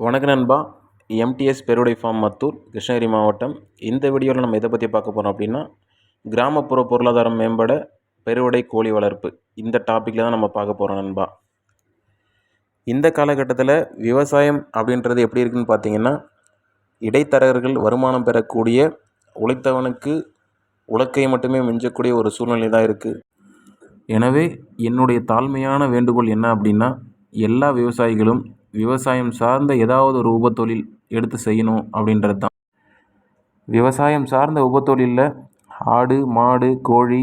வணக்கம் நண்பா. எம்டிஎஸ் பெருடை ஃபார்ம் மத்தூர் கிருஷ்ணகிரி மாவட்டம். இந்த வீடியோவில் நம்ம எதை பற்றி பார்க்க போகிறோம் அப்படின்னா கிராமப்புற பொருளாதாரம் மேம்பட பெருவடை கோழி வளர்ப்பு. இந்த டாப்பிக்கில் தான் நம்ம பார்க்க போகிறோம் நண்பா. இந்த காலகட்டத்தில் விவசாயம் அப்படின்றது எப்படி இருக்குன்னு பார்த்தீங்கன்னா இடைத்தரகர்கள் வருமானம் பெறக்கூடிய உழைத்தவனுக்கு உழைக்கை மட்டுமே மிஞ்சக்கூடிய ஒரு சூழ்நிலை தான் இருக்குது எனவே என்னுடைய தாழ்மையான வேண்டுகோள் என்ன அப்படின்னா எல்லா விவசாயிகளும் விவசாயம் சார்ந்த ஏதாவது ஒரு உபத்தொழில் எடுத்து செய்யணும் அப்படின்றது தான். விவசாயம் சார்ந்த உபத்தொழிலில் ஆடு மாடு கோழி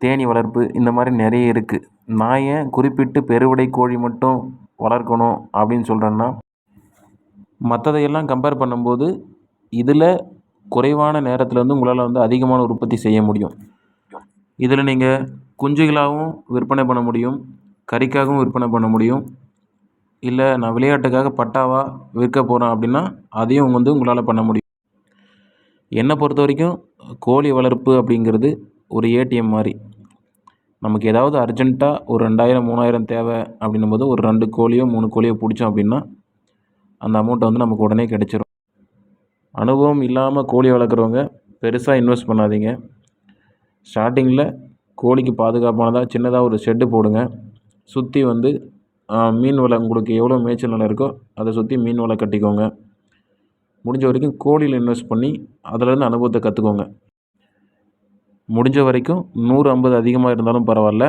தேனீ வளர்ப்பு இந்த மாதிரி நிறைய இருக்குது நான் ஏன் குறிப்பிட்டு பெருவிடை கோழி மட்டும் வளர்க்கணும் அப்படின்னு சொல்கிறேன்னா மற்றதையெல்லாம் கம்பேர் பண்ணும்போது இதில் குறைவான நேரத்தில் வந்து உங்களால் வந்து அதிகமான உற்பத்தி செய்ய முடியும். இதில் நீங்கள் குஞ்சுகளாகவும் விற்பனை பண்ண முடியும் கறிக்காகவும் விற்பனை பண்ண முடியும் இல்லை நான் விளையாட்டுக்காக பட்டாவாக விற்க போகிறேன் அப்படின்னா அதையும் வந்து உங்களால் பண்ண முடியும். என்னை பொறுத்த வரைக்கும் கோழி வளர்ப்பு அப்படிங்கிறது ஒரு ஏடிஎம் மாதிரி. நமக்கு ஏதாவது அர்ஜென்ட்டாக ஒரு ரெண்டாயிரம் மூணாயிரம் தேவை அப்படின்னும் போது ஒரு ரெண்டு கோழியோ மூணு கோழியோ பிடிச்சோம் அப்படின்னா அந்த அமௌண்ட்டை வந்து நமக்கு உடனே கிடச்சிரும். அனுபவம் இல்லாமல் கோழி வளர்க்குறவங்க பெருசாக இன்வெஸ்ட் பண்ணாதீங்க. ஸ்டார்டிங்கில் கோழிக்கு பாதுகாப்பானதாக சின்னதாக ஒரு ஷெட்டு போடுங்க. சுற்றி வந்து மீன் வலை உங்களுக்கு எவ்வளோ மேய்ச்சல் நிலம் இருக்கோ அதை சுற்றி மீன் வலை கட்டிக்கோங்க. முடிஞ்ச வரைக்கும் கோழியில் இன்வெஸ்ட் பண்ணி அதிலேருந்து அனுபவத்தை கற்றுக்கோங்க முடிஞ்ச வரைக்கும் நூறு ஐம்பது அதிகமாக இருந்தாலும் பரவாயில்ல.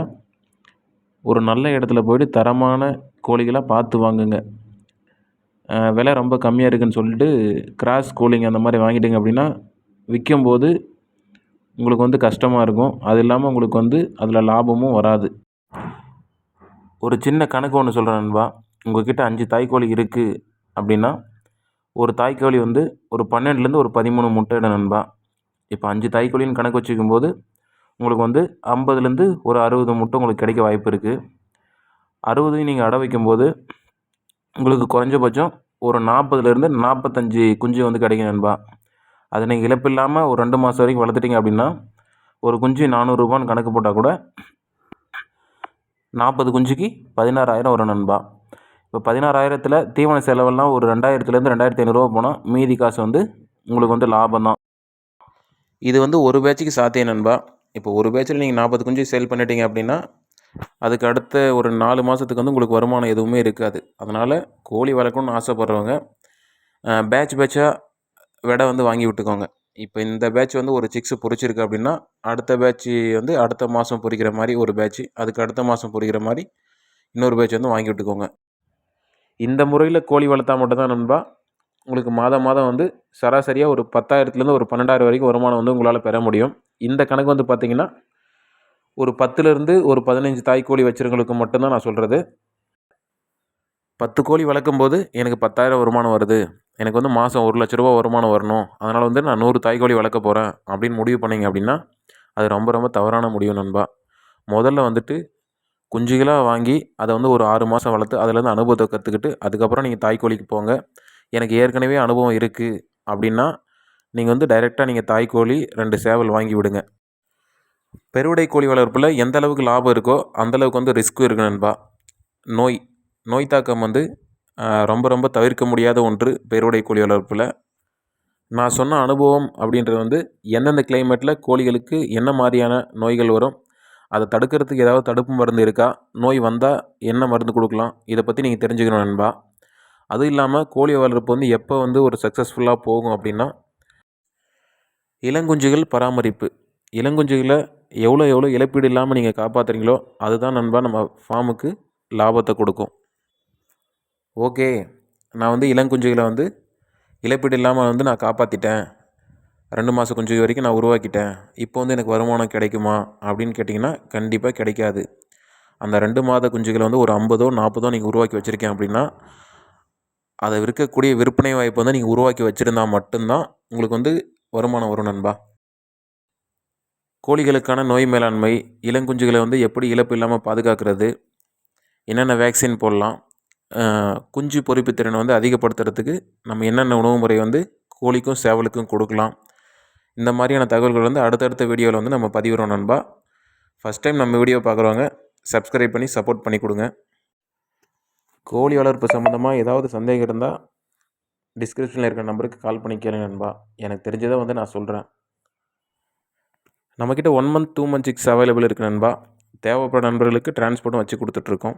ஒரு நல்ல இடத்துல போய்ட்டு தரமான கோழிகளாக பார்த்து வாங்குங்க. விலை ரொம்ப கம்மியாக இருக்குதுன்னு சொல்லிட்டு கிராஸ் கோழிங்க அந்த மாதிரி வாங்கிட்டீங்க அப்படின்னா விற்கும்போது உங்களுக்கு வந்து கஷ்டமாக இருக்கும். அது இல்லாமல் உங்களுக்கு வந்து அதில் லாபமும் வராது. ஒரு சின்ன கணக்கு ஒன்று சொல்கிறேன் நண்பா. உங்கள்கிட்ட அஞ்சு தாய்க்கோழி இருக்குது அப்படின்னா ஒரு தாய்க்கோழி வந்து ஒரு பன்னெண்டுலேருந்து ஒரு பதிமூணு முட்டையிடும் நண்பா. இப்போ அஞ்சு தாய்க்கோழின்னு கணக்கு வச்சுக்கும் போது உங்களுக்கு வந்து ஐம்பதுலேருந்து ஒரு அறுபது முட்டை உங்களுக்கு கிடைக்க வாய்ப்பு இருக்குது அறுபதையும் நீங்கள் அடை வைக்கும்போது உங்களுக்கு குறைஞ்சபட்சம் ஒரு நாற்பதுலேருந்து நாற்பத்தஞ்சு குஞ்சு வந்து கிடைக்கும் நண்பா. அதை நீங்கள் இழப்பு இல்லாமல் ஒரு ரெண்டு மாதம் வரைக்கும் வளர்த்துட்டிங்க அப்படின்னா ஒரு குஞ்சு நானூறுரூபான்னு கணக்கு போட்டால் கூட நாற்பது குஞ்சுக்கு பதினாறாயிரம் வரும் நண்பா. இப்போ பதினாறாயிரத்தில் தீவன செலவெல்லாம் ஒரு ரெண்டாயிரத்துலேருந்து ரெண்டாயிரத்தி ஐநூறுரூவா போனால் மீதி காசு வந்து உங்களுக்கு வந்து லாபம் தான். இது வந்து ஒரு பேட்சுக்கு சாத்தியம் நண்பா. இப்போ ஒரு பேட்சில் நீங்கள் நாற்பது குஞ்சு சேல் பண்ணிட்டீங்க அப்படின்னா அதுக்கு அடுத்த ஒரு நாலு மாதத்துக்கு வந்து உங்களுக்கு வருமானம் எதுவுமே இருக்காது. அதனால் கோழி வளர்க்கணும்னு ஆசைப்பட்றவங்க பேட்ச் பேட்சாக விடை வந்து வாங்கி விட்டுக்கோங்க. இப்போ இந்த பேட்ச் வந்து ஒரு சிக்ஸு பொறிச்சிருக்கு அப்படின்னா அடுத்த பேட்ச்சு வந்து அடுத்த மாதம் பொறிக்கிற மாதிரி ஒரு பேட்ச்சு அதுக்கு அடுத்த மாதம் பொறிக்கிற மாதிரி இன்னொரு பேட்ச் வந்து வாங்கி விட்டுக்கோங்க. இந்த முறையில் கோழி வளர்த்தா மட்டும்தான் நண்பா உங்களுக்கு மாதம் மாதம் வந்து சராசரியாக ஒரு பத்தாயிரத்துலேருந்து ஒரு பன்னெண்டாயிரம் வரைக்கும் வருமானம் வந்து உங்களால் பெற முடியும். இந்த கணக்கு வந்து பார்த்திங்கன்னா ஒரு பத்துலேருந்து ஒரு பதினஞ்சு தாய் கோழி வச்சுருங்களுக்கு மட்டும்தான் நான் சொல்கிறது பத்து கோழி வளர்க்கும் போது எனக்கு பத்தாயிரம் வருமானம் வருது. எனக்கு வந்து மாதம் ஒரு லட்ச ரூபா வருமானம் வரணும். அதனால் வந்து நான் நூறு தாய்க்கோழி வளர்க்க போகிறேன் அப்படின்னு முடிவு பண்ணிங்க அப்படின்னா அது ரொம்ப ரொம்ப தவறான முடிவு நண்பா. முதல்ல வந்துட்டு குஞ்சுகளாக வாங்கி அதை வந்து ஒரு ஆறு மாதம் வளர்த்து அதுலேருந்து அனுபவத்தை கற்றுக்கிட்டு அதுக்கப்புறம் நீங்கள் தாய்க்கோழிக்கு போங்க. எனக்கு ஏற்கனவே அனுபவம் இருக்குது அப்படின்னா நீங்கள் வந்து டைரெக்டாக நீங்கள் தாய்க்கோழி ரெண்டு சேவல் வாங்கி விடுங்க. பெருவிடை கோழி வளர்ப்பில் எந்த அளவுக்கு லாபம் இருக்கோ அந்தளவுக்கு வந்து ரிஸ்க்கும் இருக்குது நண்பா. நோய் நோய் தாக்கம் வந்து ரொம்ப ரொம்ப தவிர்க்க முடியாத ஒன்று பெருவடை கோழி வளர்ப்பில் நான் சொன்ன அனுபவம் அப்படின்றது வந்து எந்தெந்த கிளைமேட்டில் கோழிகளுக்கு என்ன மாதிரியான நோய்கள் வரும் அதை தடுக்கிறதுக்கு ஏதாவது தடுப்பு மருந்து இருக்கா நோய் வந்தால் என்ன மருந்து கொடுக்கலாம் இதை பற்றி நீங்கள் தெரிஞ்சுக்கணும் நண்பா. அதுவும் இல்லாமல் கோழி வளர்ப்பு வந்து எப்போ வந்து ஒரு சக்ஸஸ்ஃபுல்லாக போகும் அப்படின்னா இளங்குஞ்சுகள் பராமரிப்பு. இளங்குஞ்சுகளை எவ்வளோ எவ்வளோ இழப்பீடு இல்லாமல் நீங்கள் காப்பாற்றுறீங்களோ அதுதான் நண்பா நம்ம ஃபார்முக்கு லாபத்தை கொடுக்கும். ஓகே நான் வந்து இளங்குஞ்சுகளை வந்து இழப்பீடு இல்லாமல் வந்து நான் காப்பாற்றிட்டேன் ரெண்டு மாத குஞ்சு வரைக்கும் நான் உருவாக்கிட்டேன். இப்போ வந்து எனக்கு வருமானம் கிடைக்குமா அப்படின்னு கேட்டிங்கன்னா கண்டிப்பாக கிடைக்காது. அந்த ரெண்டு மாத குஞ்சுகளை வந்து ஒரு ஐம்பதோ நாற்பதோ நீங்கள் உருவாக்கி வச்சுருக்கேன் அப்படின்னா அதை விற்கக்கூடிய விற்பனை வாய்ப்பு வந்து நீங்கள் உருவாக்கி வச்சுருந்தா மட்டும்தான் உங்களுக்கு வந்து வருமானம் வரும் நண்பா. கோழிகளுக்கான நோய் மேலாண்மை இளங்குஞ்சுகளை வந்து எப்படி இழப்பு இல்லாமல் பாதுகாக்கிறது என்னென்ன வேக்சின் போடலாம் குஞ்சு பொறிப்பு திறனை வந்து அதிகப்படுத்துறதுக்கு நம்ம என்னென்ன உணவு முறை வந்து கோழிக்கும் சேவலுக்கும் கொடுக்கலாம். இந்த மாதிரியான தகவல்கள் வந்து அடுத்தடுத்த வீடியோவில் வந்து நம்ம பதிவிடுறோம் நண்பா. ஃபஸ்ட் டைம் நம்ம வீடியோ பார்க்குறவங்க சப்ஸ்கிரைப் பண்ணி சப்போர்ட் பண்ணி கொடுங்க. கோழி வளர்ப்பு சம்மந்தமாக ஏதாவது சந்தேகம் இருந்தால் டிஸ்கிரிப்ஷனில் இருக்கிற நம்பருக்கு கால் பண்ணி கேளுங்க நண்பா. எனக்கு தெரிஞ்சதை வந்து நான் சொல்கிறேன் நம்மக்கிட்ட one month two month six available இருக்குது நண்பா. தேவைப்படுற நண்பர்களுக்கு டிரான்ஸ்போர்ட்டும் வச்சு கொடுத்துட்ருக்கோம்